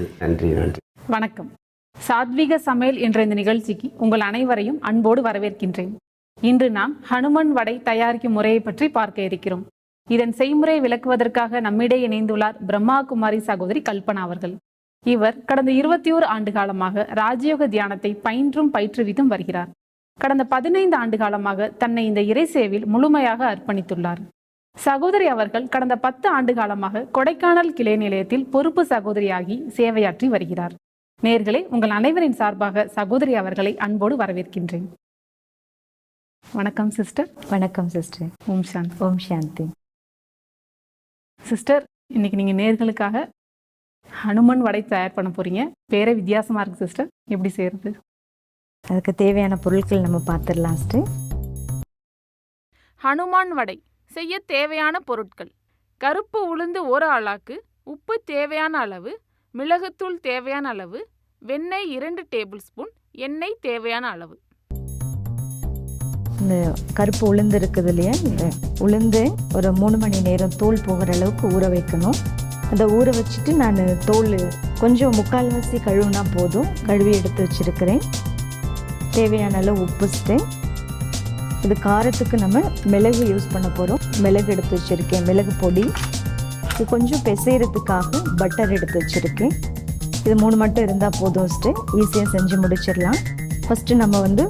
இருக்குது நன்றி நன்றி. வணக்கம். சாத்விக சமையல் என்ற இந்த நிகழ்ச்சிக்கு உங்கள் அனைவரையும் அன்போடு வரவேற்கின்றேன். இன்று நாம் ஹனுமன் வடை தயாரிக்கும் முறையை பற்றி பார்க்க இருக்கிறோம். இதன் செய்முறை விளக்குவதற்காக நம்மிடையே இணைந்துள்ளார் பிரம்மா குமாரி சகோதரி கல்பனா அவர்கள். இவர் கடந்த இருபத்தி ஓரு ஆண்டு காலமாக ராஜயோக தியானத்தை பயின்றும் பயிற்றுவித்தும் வருகிறார். கடந்த பதினைந்து ஆண்டு காலமாக தன்னை இந்த இறை சேவில் முழுமையாக அர்ப்பணித்துள்ளார். சகோதரி அவர்கள் கடந்த பத்து ஆண்டு காலமாக கொடைக்கானல் கிளை நிலையத்தில் பொறுப்பு சகோதரியாகி சேவையாற்றி வருகிறார். நேர்களே உங்கள் அனைவரின் சார்பாக சகோதரி அவர்களை அன்போடு வரவேற்கின்றேன். வணக்கம் சிஸ்டர். வணக்கம் சிஸ்டர். ஓம் சாந்த். ஓம் சாந்தி. சிஸ்டர் இன்னைக்கு நீங்க நேர்களுக்காக ஹனுமன் வடை தயார் பண்ண போறீங்க. பேரே வித்தியாசமா இருக்கு சிஸ்டர். எப்படி செய்யறது? அதுக்கு தேவையான பொருட்கள் நம்ம பார்த்துடலாம் சிஸ்டர். ஹனுமான் வடை. செய்ய தேவையான பொருட்கள். கருப்பு உளுந்து ஒரு ஆளாக்கு உப்பு தேவையான அளவு மிளகுத்தூள் தேவையான அளவு வெண்ணெய் இரண்டு டேபிள் ஸ்பூன் எண்ணெய் தேவையான அளவு. இந்த கருப்பு உளுந்து இருக்குது இல்லையா? இந்த உளுந்து ஒரு மூணு மணி நேரம் தோல் போகிற அளவுக்கு ஊற வைக்கணும். அதை ஊற வச்சுட்டு நான் தோல் கொஞ்சம் முக்கால்வாசி கழுவுனா போதும். கழுவி எடுத்து வச்சிருக்கிறேன். தேவையான அளவு உப்பு இது காரத்துக்கு நம்ம மிளகு யூஸ் பண்ண போகிறோம் மிளகு எடுத்து வச்சுருக்கேன். மிளகு பொடி. இது கொஞ்சம் பிசைகிறதுக்காக பட்டர் எடுத்து வச்சுருக்கேன். இது மூணு மட்டும் இருந்தால் போதும் ஃபஸ்ட்டு ஈஸியாக செஞ்சு முடிச்சிடலாம். ஃபஸ்ட்டு நம்ம வந்து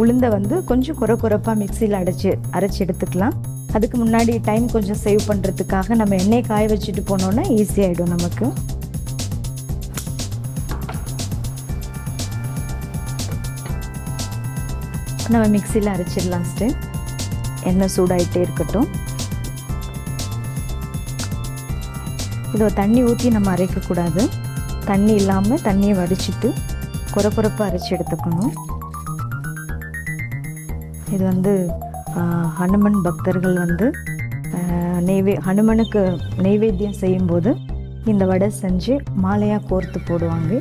உளுந்தை வந்து கொஞ்சம் குறை குறைப்பாக மிக்சியில் அடைச்சி அரைச்சி எடுத்துக்கலாம். அதுக்கு முன்னாடி டைம் கொஞ்சம் சேவ் பண்ணுறதுக்காக நம்ம எண்ணெய் காய வச்சுட்டு போனோன்னா ஈஸியாகிடும் நமக்கு. நம்ம மிக்சியில் அரைச்சிடலாம் ஃபஸ்ட்டு எண்ணெய் சூடாயிட்டே இருக்கட்டும். இதை தண்ணி ஊற்றி நம்ம அரைக்கக்கூடாது தண்ணி இல்லாமல் தண்ணியை வடிச்சிட்டு குறப்புறப்பாக அரைச்சி எடுத்துக்கணும். இது வந்து ஹனுமன் பக்தர்கள் வந்து நெய்வே ஹனுமனுக்கு நெய்வேத்தியம் செய்யும்போது இந்த வடை செஞ்சு மாலையாக கோர்த்து போடுவாங்க.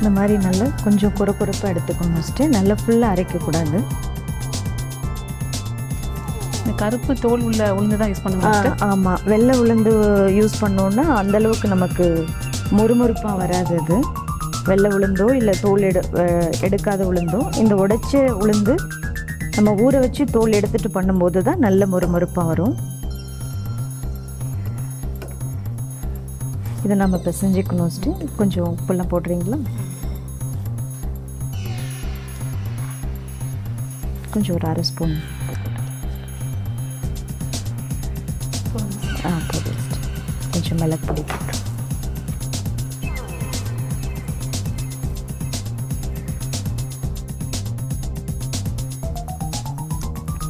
இந்த மாதிரி நல்லா கொஞ்சம் குறை குறைப்பாக எடுத்துக்கணும் ஃபஸ்ட்டு நல்லா ஃபுல்லாக அரைக்கக்கூடாது. இந்த கருப்பு தோல் உள்ள உளுந்து தான் யூஸ் சிஸ்டர் ஆமாம் வெள்ளை உளுந்து யூஸ் பண்ணோன்னா அந்த அளவுக்கு நமக்கு மொறுமொறுப்பாக வராது அது. வெள்ளை உளுந்தோ இல்லை தோல் எடு எடுக்காத உளுந்தோ இந்த உடைச்ச உளுந்து நம்ம ஊற வச்சு தோல் எடுத்துட்டு பண்ணும்போது தான் நல்ல மொறுமொறுப்பாக வரும். இதை நம்ம பிசைஞ்சிக்கணும் கொஞ்சம் உப்புலாம் போடுறீங்களா? கொஞ்சம் ஒரு அரை ஸ்பூன் ஆ போதும். கொஞ்சம் மிளகு பொடி போட்டு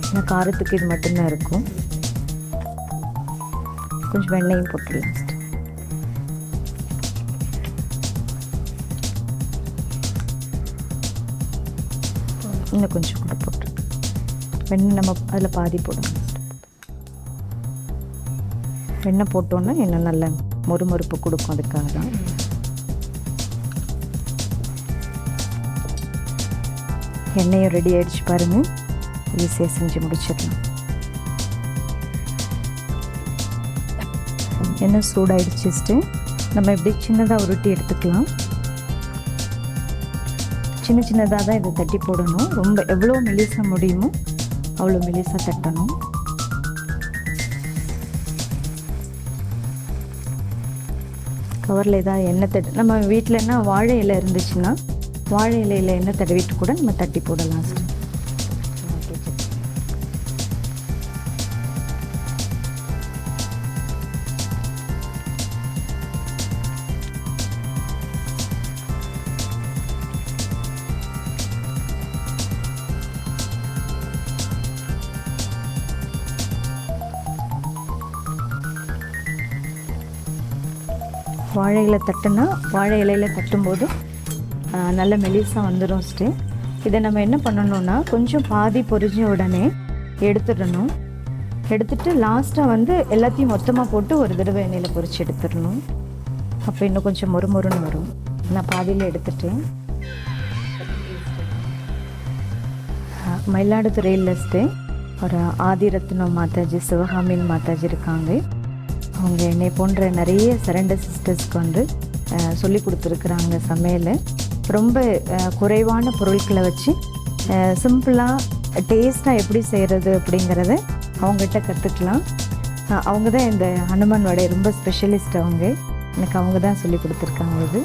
ஏன்னா காரத்துக்கு இது மட்டும்தான் இருக்கும் கொஞ்சம் வெண்ணெயும் போட்டுடலாம். இன்னும் கொஞ்சம் கூட போட்டு வெண்ணெய் நம்ம அதில் பாதி போடணும். வெண்ணெய் போட்டோன்னா என்ன நல்ல மொறுமொறுப்பு கொடுக்கும் அதுக்காக தான். எண்ணெயும் ரெடி ஆயிடுச்சு பாருங்க. ஈஸியாக செஞ்சு முடிச்சிடலாம். எண்ணெய் சூடாயிடுச்சுட்டு நம்ம இப்படி சின்னதாக உருட்டி எடுத்துக்கலாம். சின்ன சின்னதாக தான் இதை தட்டி போடணும். ரொம்ப எவ்வளோ மெலிசா முடியுமோ அவ்வளோ மெலிசாக தட்டணும். கவரில் ஏதாவது எண்ணெய் தட்டு நம்ம வீட்டில் என்ன வாழை இலை இருந்துச்சுன்னா வாழை இலையில் எண்ணெய் தடவிட்டு கூட நம்ம தட்டி போடலாம் சார் வாழை இலை தட்டுனா வாழை இலையில் தட்டும்போது நல்ல மெலிசாக வந்துடும் ஸ்டே இதை நம்ம என்ன பண்ணணும்னா கொஞ்சம் பாதி பொரிஞ்ச உடனே எடுத்துடணும். எடுத்துட்டு லாஸ்ட்டாக வந்து எல்லாத்தையும் மொத்தமாக போட்டு ஒரு தடவை எண்ணெயில் பொரித்து எடுத்துடணும். அப்போ இன்னும் கொஞ்சம் மொறுமொறுன்னு வரும். நான் பாதியில் எடுத்துட்டேன். மயிலாடுதுறையில் ஸ்டே ஒரு ஆதிரத்னம் மாதாஜி சிவகாமின் மாதாஜி இருக்காங்க. அவங்க என்னை போன்ற நிறைய சரண்டர் சிஸ்டர்ஸ்க்கு வந்து சொல்லி கொடுத்துருக்குறாங்க சமையல். ரொம்ப குறைவான பொருட்களை வச்சு சிம்பிளாக டேஸ்ட்டாக எப்படி செய்கிறது அப்படிங்கிறத அவங்ககிட்ட கற்றுக்கலாம் அவங்க தான் இந்த ஹனுமான் வடை ரொம்ப ஸ்பெஷலிஸ்ட் அவங்க. எனக்கு அவங்க தான் சொல்லி கொடுத்துருக்காங்க இது.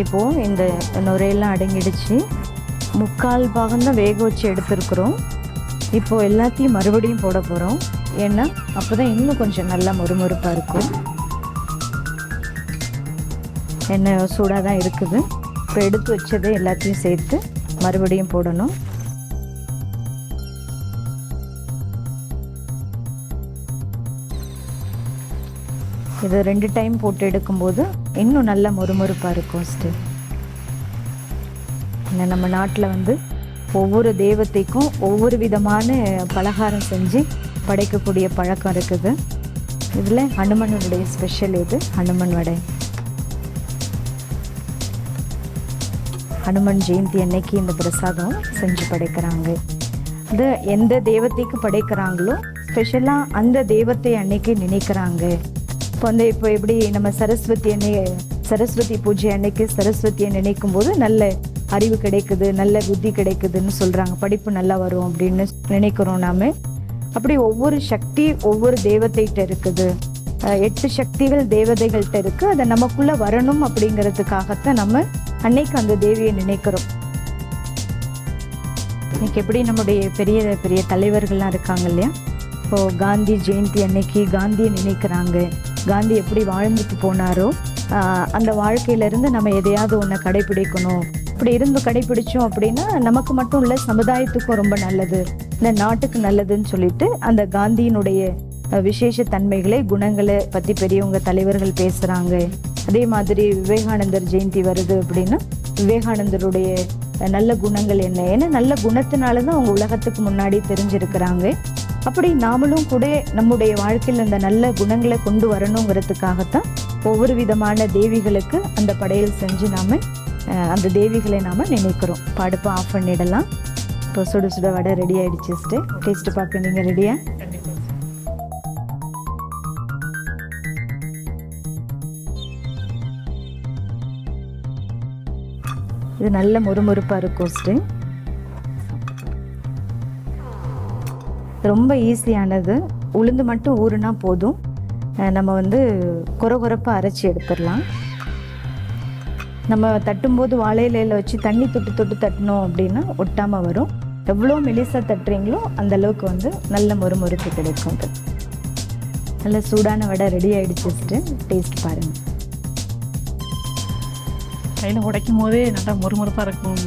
இப்போது இந்த நுரையெல்லாம் அடங்கிடுச்சு. முக்கால் பாகம் தான் வேக வச்சு எடுத்துருக்குறோம். இப்போது எல்லாத்தையும் மறுபடியும் போட போகிறோம் ஏன்னா அப்போ தான் இன்னும் கொஞ்சம் நல்லா மொறுமொறுப்பாக இருக்கும். எண்ணெய் சூடாக தான் இருக்குது. இப்போ எடுத்து வச்சதை எல்லாத்தையும் சேர்த்து மறுபடியும் போடணும். இது ரெண்டு டைம் போட்டு எடுக்கும்போது இன்னும் நல்ல மொறுமொறுப்பாக இருக்கும் ஸ்டில் ஏன்னா நம்ம நாட்டில் வந்து ஒவ்வொரு தெய்வத்தைக்கும் ஒவ்வொரு விதமான பலகாரம் செஞ்சு படைக்கக்கூடிய பழக்கம் இருக்குது. இதில் ஹனுமனுடைய ஸ்பெஷல் இது ஹனுமன் வடை. ஹனுமன் ஜெயந்தி அன்னைக்கு இந்த பிரசாதம் செஞ்சு படைக்கிறாங்க. இது எந்த தெய்வத்தைக்கு படைக்கிறாங்களோ ஸ்பெஷலாக அந்த தெய்வத்தை அன்னைக்கு நினைக்கிறாங்க. இப்போ வந்து இப்போ எப்படி நம்ம சரஸ்வதி அன்னை சரஸ்வதி பூஜை அன்னைக்கு சரஸ்வதியை நினைக்கும் போது நல்ல அறிவு கிடைக்குது நல்ல புத்தி கிடைக்குதுன்னு சொல்கிறாங்க படிப்பு நல்லா வரும் அப்படின்னு நினைக்கிறோம் நாம. அப்படி ஒவ்வொரு சக்தி ஒவ்வொரு தெய்வத்தைகிட்ட இருக்குது. எட்டு சக்திகள் தேவதைகள்கிட்ட இருக்கு. அதை நமக்குள்ள வரணும் அப்படிங்கிறதுக்காகத்தான் நம்ம அன்னைக்கு அந்த தேவியை நினைக்கிறோம். இன்னைக்கு எப்படி நம்முடைய பெரிய பெரிய தலைவர்கள்லாம் இருக்காங்க இல்லையா? இப்போ காந்தி ஜெயந்தி அன்னைக்கு காந்தியை நினைக்கிறாங்க. காந்தி எப்படி வாழ்ந்துட்டு போனாரோ ஆஹ் அந்த வாழ்க்கையிலேருந்து நம்ம எதையாவது ஒன்றை கடைபிடிக்கணும். இப்படி இருந்து கடைபிடிச்சோம் அப்படின்னா நமக்கு மட்டும் இல்லை சமுதாயத்துக்கும் ரொம்ப நல்லது. இந்த நாட்டுக்கு நல்லதுன்னு சொல்லிட்டு அந்த காந்தியினுடைய விசேஷ தன்மைகளை குணங்களை பற்றி பெரியவங்க தலைவர்கள் பேசுகிறாங்க அதே மாதிரி விவேகானந்தர் ஜெயந்தி வருது அப்படின்னா விவேகானந்தருடைய நல்ல குணங்கள் என்ன? ஏன்னா நல்ல குணத்தினால தான் அவங்க உலகத்துக்கு முன்னாடி தெரிஞ்சிருக்கிறாங்க. அப்படி நாமளும் கூட நம்முடைய வாழ்க்கையில் இந்த நல்ல குணங்களை கொண்டு வரணுங்கிறதுக்காகத்தான் ஒவ்வொரு விதமான தேவிகளுக்கு அந்த படையல் செஞ்சு நாம அந்த தேவிகளை நாம நினைக்கிறோம். படுப்பு ஆஃப் பண்ணிடலாம். இப்போ சுட சுட வடை ரெடி ஆயிடுச்சு டேஸ்ட் பார்க்க நீங்கள் ரெடியா இது நல்ல முறுமுறுப்பாக இருக்கும் ஸ்டே ரொம்ப ஈஸியானது. உளுந்து மட்டும் ஊறுனா போதும். நம்ம வந்து கொர கொரப்பாக அரைச்சி எடுத்துடலாம். நம்ம தட்டும்போது வாழை வச்சு தண்ணி தொட்டு தொட்டு தட்டினோம் அப்படின்னா ஒட்டாமல் வரும். எவ்வளோ மெலிசாக தட்டுறீங்களோ அந்த அளவுக்கு வந்து நல்ல மொறுமொறுப்பு கிடைக்கும் அது. நல்ல சூடான வடை ரெடி ஆகிடுச்சு டேஸ்ட் பாருங்கள் கையில் உடைக்கும் போதே நல்லா மொறுமொறுப்பாக இருக்கும்.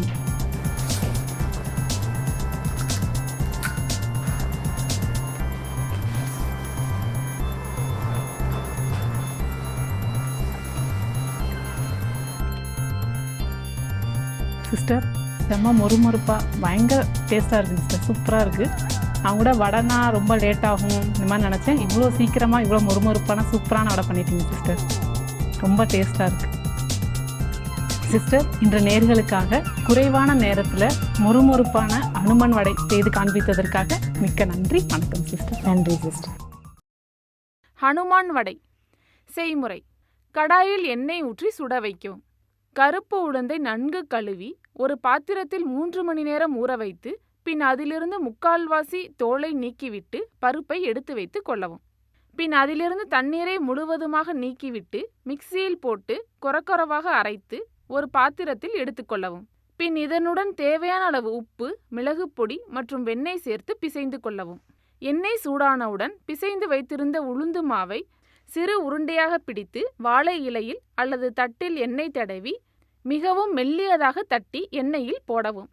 சிஸ்டர். செம்ம மொறுமொறுப்பாக பயங்கர டேஸ்ட்டாக இருக்குது சிஸ்டர் சூப்பராக இருக்குது நான் கூட வடைனா ரொம்ப லேட் ஆகும். இந்த மாதிரி நினச்சேன். இவ்வளோ சீக்கிரமாக இவ்வளோ மொறுமொறுப்பான சூப்பரான வடை பண்ணிட்டீங்க சிஸ்டர் ரொம்ப டேஸ்ட்டாக இருக்குது சிஸ்டர் இன்று நேர்களுக்காக குறைவான நேரத்தில் மொறுமொறுப்பான அனுமன் வடை செய்து காண்பித்ததற்காக மிக்க நன்றி. வணக்கம் சிஸ்டர் நன்றி சிஸ்டர் ஹனுமான் வடை செய்முறை. கடாயில் எண்ணெய் ஊற்றி சுட வைக்கவும் கருப்பு உளுந்தை நன்கு கழுவி ஒரு பாத்திரத்தில் மூன்று மணி நேரம் ஊற வைத்து பின் அதிலிருந்து முக்கால்வாசி தோலை நீக்கிவிட்டு பருப்பை எடுத்து வைத்து கொள்ளவும். பின் அதிலிருந்து தண்ணீரை முழுவதுமாக நீக்கிவிட்டு மிக்சியில் போட்டு கொரக்கொரவாக அரைத்து ஒரு பாத்திரத்தில் எடுத்துக்கொள்ளவும் பின் இதனுடன் தேவையான அளவு உப்பு மிளகுப்பொடி மற்றும் வெண்ணெய் சேர்த்து பிசைந்து கொள்ளவும். எண்ணெய் சூடானவுடன் பிசைந்து வைத்திருந்த உளுந்து மாவை சிறு உருண்டையாக பிடித்து வாழை இலையில் அல்லது தட்டில் எண்ணெய் தடவி மிகவும் மெல்லியதாக தட்டி எண்ணெயில் போடவும்.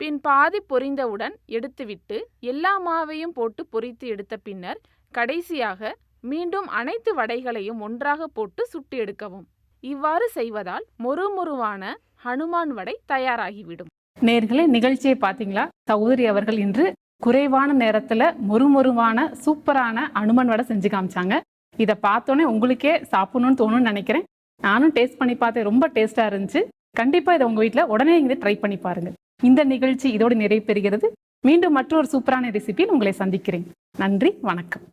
பின் பாதி பொரிந்தவுடன் எடுத்துவிட்டு எல்லா மாவையும் போட்டு பொரித்து எடுத்த பின்னர் கடைசியாக மீண்டும் அனைத்து வடைகளையும் ஒன்றாக போட்டு சுட்டு எடுக்கவும். இவ்வாறு செய்வதால் மொறுமொறுவான ஹனுமான் வடை தயாராகிவிடும். நேர்களை நிகழ்ச்சியை பார்த்தீங்களா? சௌதரி அவர்கள் இன்று குறைவான நேரத்தில் மொறுமொறுவான சூப்பரான அனுமன் வடை செஞ்சு காமிச்சாங்க. இதை பார்த்தோன்னே உங்களுக்கே சாப்பிடணும்னு தோணும்னு நினைக்கிறேன். நானும் டேஸ்ட் பண்ணி பார்த்தேன். ரொம்ப டேஸ்ட்டாக இருந்துச்சு. கண்டிப்பாக இதை உங்கள் வீட்டில் உடனே இங்கே ட்ரை பண்ணி பாருங்க. இந்த நிகழ்ச்சி இதோடு நிறைவு பெறுகிறது. மீண்டும் மற்றொரு சூப்பரான ரெசிபியில் உங்களை சந்திக்கிறேன். நன்றி. வணக்கம்.